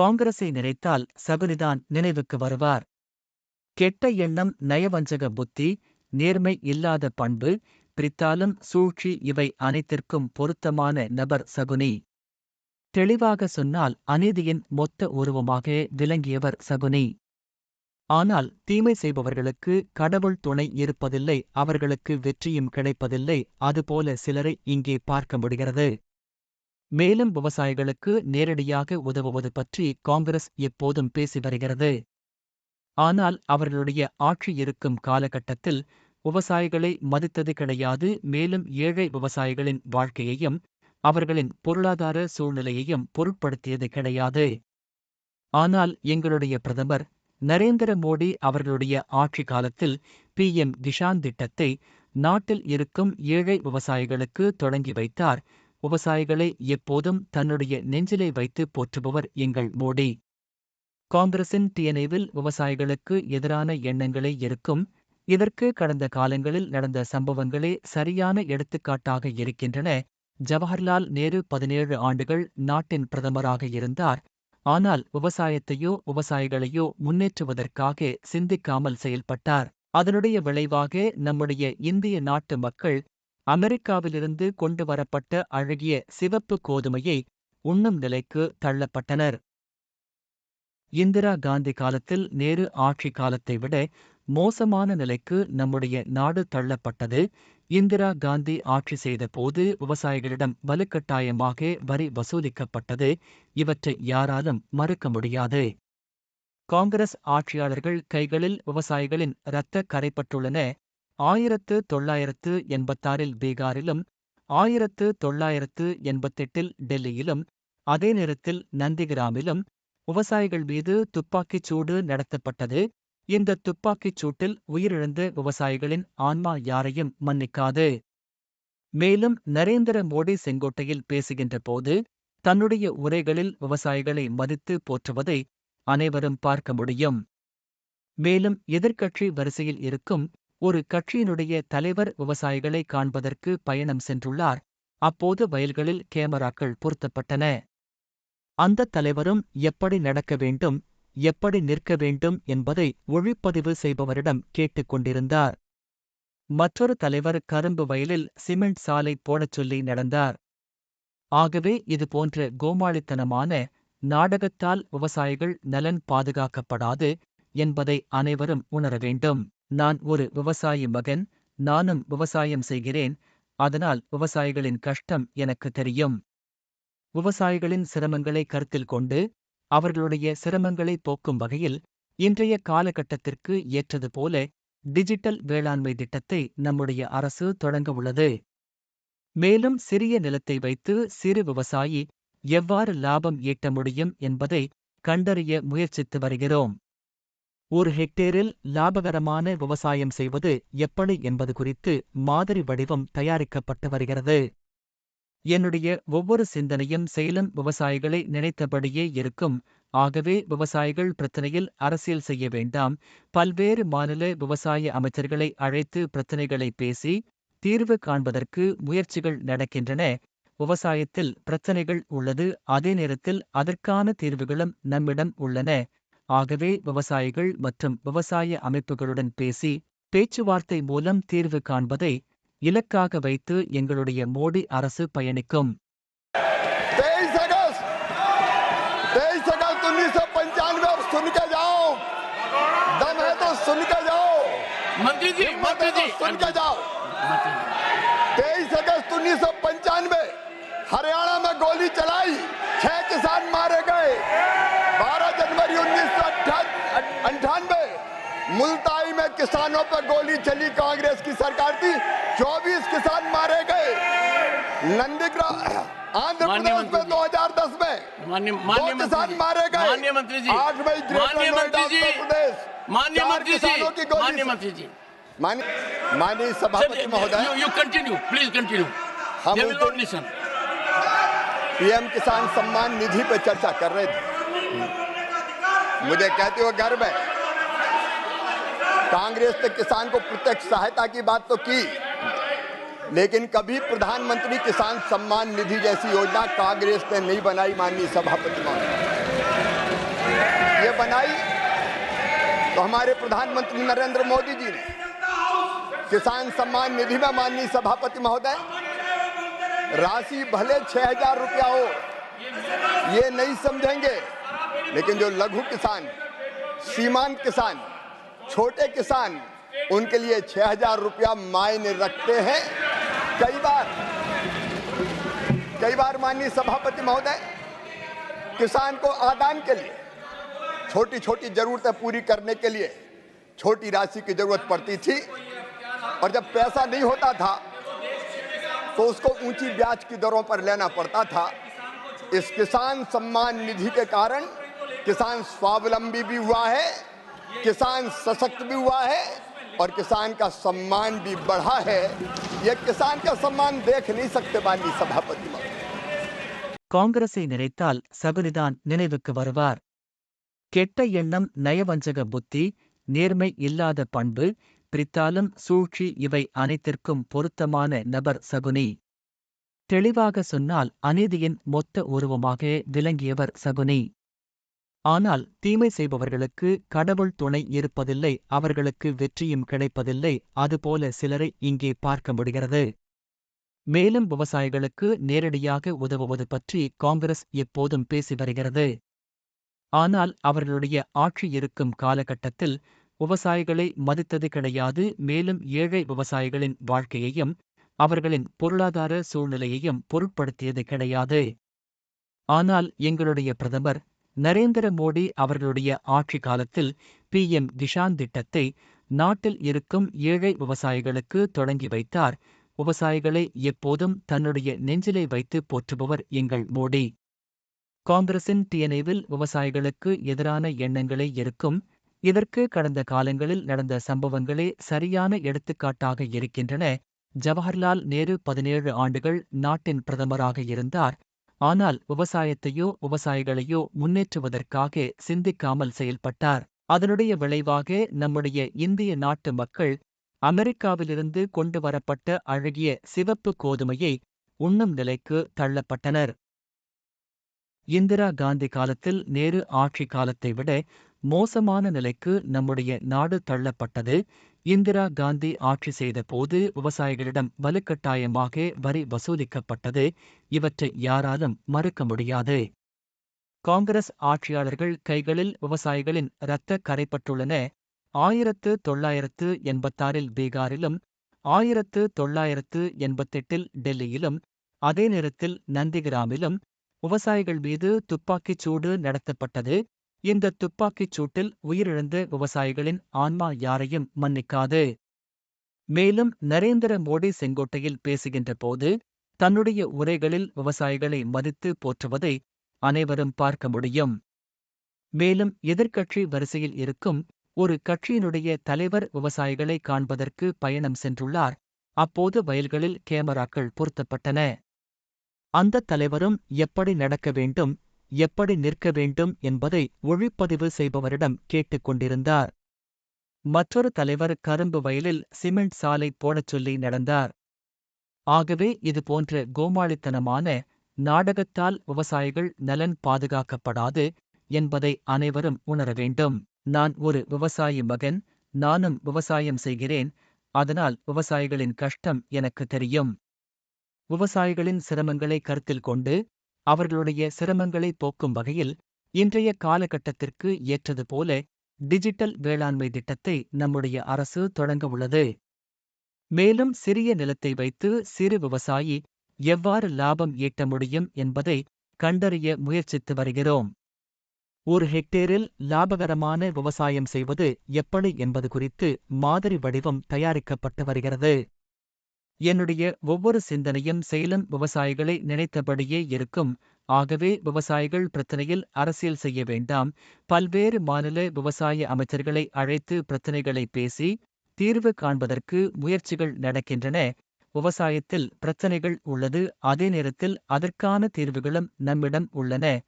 காங்கிரஸை நினைத்தால் சகுனிதான் நினைவுக்கு வருவார். கெட்ட எண்ணம் நயவஞ்சக புத்தி நேர்மை இல்லாத பண்பு பிரித்தாலும் சூழ்ச்சி இவை அனைத்திற்கும் பொருத்தமான நபர் சகுனி. தெளிவாக சொன்னால் அநீதியின் மொத்த உருவமாக விளங்கியவர் சகுனி. ஆனால் தீமை செய்பவர்களுக்கு கடவுள் துணை இருப்பதில்லை அவர்களுக்கு வெற்றியும் கிடைப்பதில்லை அதுபோல சிலரை இங்கே பார்க்க முடிகிறது. மேலும் விவசாயிகளுக்கு நேரடியாக உதவுவது பற்றி காங்கிரஸ் எப்போதும் பேசி வருகிறது. ஆனால் அவர்களுடைய ஆட்சி இருக்கும் காலகட்டத்தில் விவசாயிகளை மதித்தது கிடையாது. மேலும் ஏழை விவசாயிகளின் வாழ்க்கையையும் அவர்களின் பொருளாதார சூழ்நிலையையும் பொருட்படுத்தியது கிடையாது. ஆனால் எங்களுடைய பிரதமர் நரேந்திர மோடி அவர்களுடைய ஆட்சி காலத்தில் பி. எம். கிஷான் திட்டத்தை நாட்டில் இருக்கும் ஏழை விவசாயிகளுக்கு தொடங்கி வைத்தார். விவசாயிகளை எப்போதும் தன்னுடைய நெஞ்சிலே வைத்து போற்றுபவர் எங்கள் மோடி. காங்கிரசின் டிஎன்ஏவில் விவசாயிகளுக்கு எதிரான எண்ணங்களே இருக்கும். இதற்கு கடந்த காலங்களில் நடந்த சம்பவங்களே சரியான எடுத்துக்காட்டாக இருக்கின்றன. ஜவஹர்லால் நேரு பதினேழு ஆண்டுகள் நாட்டின் பிரதமராக இருந்தார். ஆனால் விவசாயத்தையோ விவசாயிகளையோ முன்னேற்றுவதற்காக சிந்திக்காமல் செயல்பட்டார். அதனுடைய விளைவாக நம்முடைய இந்திய நாட்டு மக்கள் அமெரிக்காவிலிருந்து கொண்டு வரப்பட்ட அழகிய சிவப்பு கோதுமையை உண்ணும் நிலைக்கு தள்ளப்பட்டனர். இந்திரா காந்தி காலத்தில் நேரு ஆட்சி காலத்தை விட மோசமான நிலைக்கு நம்முடைய நாடு தள்ளப்பட்டது. இந்திரா காந்தி ஆட்சி செய்த போது விவசாயிகளிடம் வலுக்கட்டாயமாக வரி வசூலிக்கப்பட்டது. இவற்றை யாராலும் மறுக்க முடியாது. காங்கிரஸ் ஆட்சியாளர்கள் கைகளில் விவசாயிகளின் இரத்த கரைப்பட்டுள்ளன. ஆயிரத்து தொள்ளாயிரத்து எண்பத்தாறில் பீகாரிலும் ஆயிரத்து தொள்ளாயிரத்து எண்பத்தெட்டில் டெல்லியிலும் அதே நேரத்தில் நந்திகிராமிலும் விவசாயிகள் மீது துப்பாக்கிச் சூடு நடத்தப்பட்டது. இந்த துப்பாக்கிச் சூட்டில் உயிரிழந்த விவசாயிகளின் ஆன்மா யாரையும் மன்னிக்காது. மேலும் நரேந்திர மோடி செங்கோட்டையில் பேசுகின்ற போது தன்னுடைய உரைகளில் விவசாயிகளை மதித்து போற்றுவதை அனைவரும் பார்க்க முடியும். மேலும் எதிர்க்கட்சி வரிசையில் இருக்கும் ஒரு கட்சியினுடைய தலைவர் விவசாயிகளை காண்பதற்கு பயணம் சென்றுள்ளார். அப்போது வயல்களில் கேமராக்கள் பொருத்தப்பட்டன. அந்த தலைவரும் எப்படி நடக்க வேண்டும் எப்படி நிற்க வேண்டும் என்பதை ஒழிப்பதிவு செய்பவரிடம் கேட்டுக் கொண்டிருந்தார். மற்றொரு தலைவர் கரும்பு வயலில் சிமெண்ட் சாலை போடச் சொல்லி நடந்தார். ஆகவே இது போன்ற கோமாளித்தனமான நாடகத்தால் விவசாயிகள் நலன் பாதுகாக்கப்படாது என்பதை அனைவரும் உணர வேண்டும். நான் ஒரு விவசாயி மகன் நானும் விவசாயம் செய்கிறேன் அதனால் விவசாயிகளின் கஷ்டம் எனக்கு தெரியும். விவசாயிகளின் சிரமங்களை கருத்தில் கொண்டு அவர்களுடைய சிரமங்களை போக்கும் வகையில் இன்றைய காலகட்டத்திற்கு ஏற்றது போல டிஜிட்டல் வேளாண்மை திட்டத்தை நம்முடைய அரசு தொடங்க உள்ளது. மேலும் சிறிய நிலத்தை வைத்து சிறு விவசாயி எவ்வாறு லாபம் ஈட்ட முடியும் என்பதை கண்டறிய முயற்சித்து வருகிறோம். ஒரு ஹெக்டேரில் லாபகரமான விவசாயம் செய்வது எப்படி என்பது குறித்து மாதிரி வடிவம் தயாரிக்கப்பட்டு வருகிறது. என்னுடைய ஒவ்வொரு சிந்தனையும் செயலும் விவசாயிகளை நினைத்தபடியே இருக்கும். ஆகவே விவசாயிகள் பிரச்சனையில் அரசியல் செய்ய வேண்டாம். பல்வேறு மாநில விவசாய அமைச்சர்களை அழைத்து பிரச்சனைகளை பேசி தீர்வு காண்பதற்கு முயற்சிகள் நடக்கின்றன. விவசாயத்தில் பிரச்சனைகள் உள்ளது. அதே நேரத்தில் அதற்கான தீர்வுகளும் நம்மிடம் உள்ளன. ஆகவே விவசாயிகள் மற்றும் விவசாய அமைப்புகளுடன் பேசி பேச்சுவார்த்தை மூலம் தீர்வு காண்பதை இலக்காக வைத்து எங்களுடைய மோடி அரசு பயணிக்கும் तेईस अगस्त तेईस अगस्त उन्नीस सौ पंचानवे अब सुन के जाओ दम है तो सुन के जाओ मंत्री जी हिम्मत मंत्री है तो जी सुन के जाओ तेईस अगस्त उन्नीस सौ पंचानवे हरियाणा में गोली चलाई छह किसान मारे गए बारह मुल्ताई में किसानों पर गोली चली कांग्रेस की सरकार थी चौबीस किसान मारे गए। नंदीग्राम आंध्र प्रदेश में मंत्री जी। 2010 में माननीय दो किसान मारे गए। मंत्री जी। आठ मई माननीय मंत्री जी। माननीय मंत्री जी। माननीय मंत्री जी। माननीय सभापति महोदय। यू कंटिन्यू प्लीज़ कंटिन्यू हम पीएम किसान सम्मान निधि पर चर्चा कर रहे थे। मुझे कहते हुए गर्व है। कांग्रेस ने किसान को प्रत्यक्ष सहायता की बात तो की, लेकिन कभी प्रधानमंत्री किसान सम्मान निधि जैसी योजना कांग्रेस ने नहीं बनाई माननीय सभापति महोदय। बनाई तो हमारे प्रधानमंत्री नरेंद्र मोदी जी ने। किसान सम्मान निधि में माननीय सभापति महोदय, राशि भले छह हज़ार रुपया हो, ये नहीं समझेंगे, लेकिन जो लघु किसान सीमांत किसान छोटे किसान उनके लिए छह हज़ार रुपया मायने रखते हैं। कई बार कई बार माननीय सभापति महोदय, किसान को आदान के लिए छोटी छोटी जरूरतें पूरी करने के लिए छोटी राशि की ज़रूरत पड़ती थी। और जब पैसा नहीं होता था तो उसको ऊँची ब्याज की दरों पर लेना पड़ता था। इस किसान सम्मान निधि के कारण किसान स्वावलंबी भी हुआ है। किसान सशक्त भी हुआ है और किसान का सम्मान भी बढ़ा है यह किसान का सम्मान देख नहीं सकते माननीय सभापति महोदय காங்கிரஸை நினைத்தால் சகுனிதான் நினைவுக்கு வருவார் கெட்ட எண்ணம் நயவஞ்சக புத்தி நேர்மை இல்லாத பண்பு பிரித்தாலும் சூழ்ச்சி இவை அனைத்திற்கும் பொருத்தமான நபர் சகுனி தெளிவாக சொன்னால் அநீதியின் மொத்த உருவமாக விளங்கியவர் சகுனி ஆனால் தீமை செய்பவர்களுக்கு கடவுள் துணை இருப்பதில்லை அவர்களுக்கு வெற்றியும் கிடைப்பதில்லை அதுபோல சிலரை இங்கே பார்க்க முடிகிறது. மேலும் விவசாயிகளுக்கு நேரடியாக உதவுவது பற்றி காங்கிரஸ் எப்போதும் பேசி வருகிறது. ஆனால் அவர்களுடைய ஆட்சி இருக்கும் காலகட்டத்தில் விவசாயிகளை மதித்தது கிடையாது மேலும் ஏழை விவசாயிகளின் வாழ்க்கையையும் அவர்களின் பொருளாதார சூழ்நிலையையும் பொருட்படுத்தியது கிடையாது. ஆனால் எங்களுடைய பிரதமர் நரேந்திர மோடி அவர்களுடைய ஆட்சி காலத்தில் பி எம் கிஷான் திட்டத்தை நாட்டில் இருக்கும் ஏழை விவசாயிகளுக்கு தொடங்கி வைத்தார். விவசாயிகளை எப்போதும் தன்னுடைய நெஞ்சிலை வைத்து போற்றுபவர் எங்கள் மோடி. காங்கிரசின் டிஎன்ஏவில் விவசாயிகளுக்கு எதிரான எண்ணங்களே இருக்கும். இதற்கு கடந்த காலங்களில் நடந்த சம்பவங்களே சரியான எடுத்துக்காட்டாக இருக்கின்றன. ஜவஹர்லால் நேரு பதினேழு ஆண்டுகள் நாட்டின் பிரதமராக இருந்தார். ஆனால் விவசாயத்தையோ விவசாயிகளையோ முன்னேற்றுவதற்காக சிந்திக்காமல் செயல்பட்டார். அதனுடைய விளைவாக நம்முடைய இந்திய நாட்டு மக்கள் அமெரிக்காவிலிருந்து கொண்டு வரப்பட்ட அழகிய சிவப்பு கோதுமையை உண்ணும் நிலைக்கு தள்ளப்பட்டனர். இந்திரா காந்தி காலத்தில் நேரு ஆட்சி காலத்தை விட மோசமான நிலைக்கு நம்முடைய நாடு தள்ளப்பட்டது. இந்திரா காந்தி ஆட்சி செய்த போது விவசாயிகளிடம் வலுக்கட்டாயமாக வரி வசூலிக்கப்பட்டது. இவற்றை யாராலும் மறுக்க முடியாது. காங்கிரஸ் ஆட்சியாளர்கள் கைகளில் விவசாயிகளின் இரத்த கரைப்பட்டுள்ளன. ஆயிரத்து தொள்ளாயிரத்து எண்பத்தாறில் பீகாரிலும் ஆயிரத்து தொள்ளாயிரத்து எண்பத்தெட்டில் டெல்லியிலும் அதே நேரத்தில் நந்திகிராமிலும் விவசாயிகள் மீது துப்பாக்கிச் சூடு நடத்தப்பட்டது. இந்த துப்பாக்கிச் சூட்டில் உயிரிழந்த விவசாயிகளின் ஆன்மா யாரையும் மன்னிக்காது. மேலும் நரேந்திர மோடி செங்கோட்டையில் பேசுகின்ற போது தன்னுடைய உரைகளில் விவசாயிகளை மதித்து போற்றுவதை அனைவரும் பார்க்க முடியும். மேலும் எதிர்க்கட்சி வரிசையில் இருக்கும் ஒரு கட்சியினுடைய தலைவர் விவசாயிகளை காண்பதற்கு பயணம் சென்றுள்ளார். அப்போது வயல்களில் கேமராக்கள் பொருத்தப்பட்டன. அந்த தலைவரும் எப்படி நடக்க வேண்டும் எப்படி நிற்க வேண்டும் என்பதை ஒழிப்பதிவு செய்பவரிடம் கேட்டுக் கொண்டிருந்தார். மற்றொரு தலைவர் கரும்பு வயலில் சிமெண்ட் சாலை போடச் சொல்லி நடந்தார். ஆகவே இது போன்ற கோமாளித்தனமான நாடகத்தால் விவசாயிகள் நலன் பாதுகாக்கப்படாது என்பதை அனைவரும் உணர வேண்டும். நான் ஒரு விவசாயி மகன் நானும் விவசாயம் செய்கிறேன் அதனால் விவசாயிகளின் கஷ்டம் எனக்கு தெரியும். விவசாயிகளின் சிரமங்களை கருத்தில் கொண்டு அவர்களுடைய சிரமங்களை போக்கும் வகையில் இன்றைய காலகட்டத்திற்கு ஏற்றது போல டிஜிட்டல் வேளாண்மை திட்டத்தை நம்முடைய அரசு தொடங்க உள்ளது. மேலும் சிறிய நிலத்தை வைத்து சிறு விவசாயி எவ்வாறு லாபம் ஈட்ட முடியும் என்பதை கண்டறிய முயற்சித்து வருகிறோம். ஒரு ஹெக்டேரில் லாபகரமான விவசாயம் செய்வது எப்படி என்பது குறித்து மாதிரி வடிவம் தயாரிக்கப்பட்டு வருகிறது. என்னுடைய ஒவ்வொரு சிந்தனையும் செயலும் விவசாயிகளை நினைத்தபடியே இருக்கும். ஆகவே விவசாயிகள் பிரச்சனையில் அரசியல் செய்ய வேண்டாம். பல்வேறு மாநில விவசாய அமைச்சர்களை அழைத்து பிரச்சனைகளை பேசி தீர்வு காண்பதற்கு முயற்சிகள் நடக்கின்றன. விவசாயத்தில் பிரச்சனைகள் உள்ளது. அதே நேரத்தில் அதற்கான தீர்வுகளும் நம்மிடம் உள்ளன.